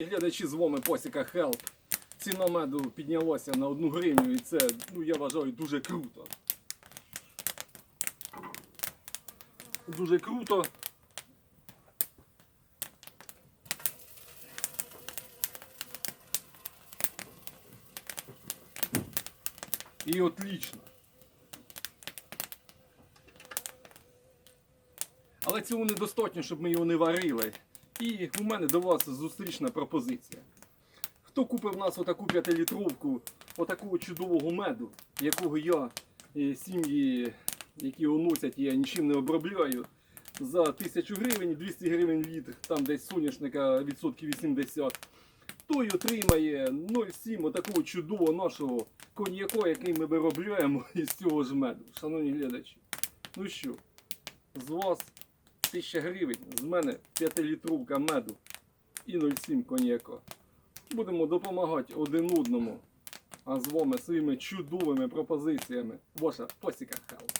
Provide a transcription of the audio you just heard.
Глядачі з вами Посіка Хелп. Ціна меду піднялася на одну гривню і це, ну я вважаю, дуже круто. Дуже круто. І отлично. Але цього недостатньо, щоб ми його не варили. І у мене до вас зустрічна пропозиція. Хто купив в нас отаку 5-літровку, отакого чудового меду, якого я е, сім'ї, які його носять, я нічим не обробляю, за 1000 гривень, 200 гривень літр, там десь соняшника відсотків 80, той отримає 0,7 отакого чудового нашого коньяку, який ми виробляємо із цього ж меду. Шановні глядачі. Ну що, з вас 1000 гривень, з мене 5-літровка меду і 0,7 коньяка. Будемо допомагати один одному, а з вами своїми чудовими пропозиціями. Ваша посіка Хелп.